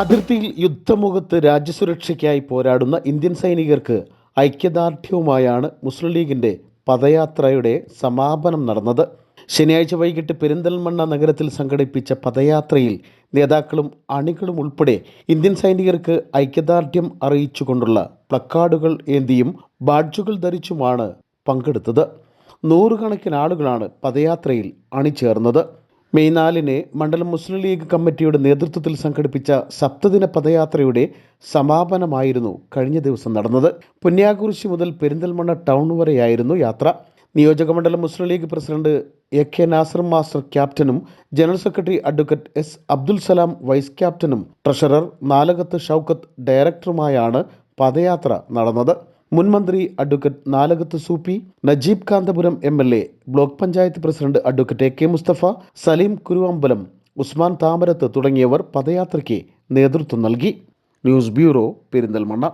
അതിർത്തിയിൽ യുദ്ധമുഖത്ത് രാജ്യസുരക്ഷയ്ക്കായി പോരാടുന്ന ഇന്ത്യൻ സൈനികർക്ക് ഐക്യദാർഢ്യവുമായാണ് മുസ്ലിം ലീഗിന്റെ പദയാത്രയുടെ സമാപനം നടന്നത്. ശനിയാഴ്ച വൈകിട്ട് പെരിന്തൽമണ്ണ നഗരത്തിൽ സംഘടിപ്പിച്ച പദയാത്രയിൽ നേതാക്കളും അണികളും ഉൾപ്പെടെ ഇന്ത്യൻ സൈനികർക്ക് ഐക്യദാർഢ്യം അറിയിച്ചുകൊണ്ടുള്ള പ്ലക്കാർഡുകൾ ഏന്തിയും ബാഡ്ജുകൾ ധരിച്ചുമാണ് പങ്കെടുത്തത്. നൂറുകണക്കിന് ആളുകളാണ് പദയാത്രയിൽ അണിചേർന്നത്. മെയ് നാലിന് മണ്ഡലം മുസ്ലിം ലീഗ് കമ്മിറ്റിയുടെ നേതൃത്വത്തിൽ സംഘടിപ്പിച്ച സപ്തദിന പദയാത്രയുടെ സമാപനമായിരുന്നു കഴിഞ്ഞ ദിവസം നടന്നത്. പുന്യാകുറിശി മുതൽ പെരിന്തൽമണ്ണ ടൗൺ വരെയായിരുന്നു യാത്ര. നിയോജകമണ്ഡലം Muslim League president A K Nasar master ക്യാപ്റ്റനും general secretary advocate S Abdul Salam vice ക്യാപ്റ്റനും ട്രഷറർ നാലകത്ത് ഷൗക്കത്ത് ഡയറക്ടറുമായാണ് പദയാത്ര നടന്നത്. മുൻ മന്ത്രി advocate Nalakath Sooppy Najeeb Kanthapuram M L A block panchayat president advocate A K Mustafa Saleem Kuruvambalam Usman Thamarath തുടങ്ങിയവർ പദയാത്രയ്ക്ക് നേതൃത്വം നൽകി. News bureau Perinthalmanna.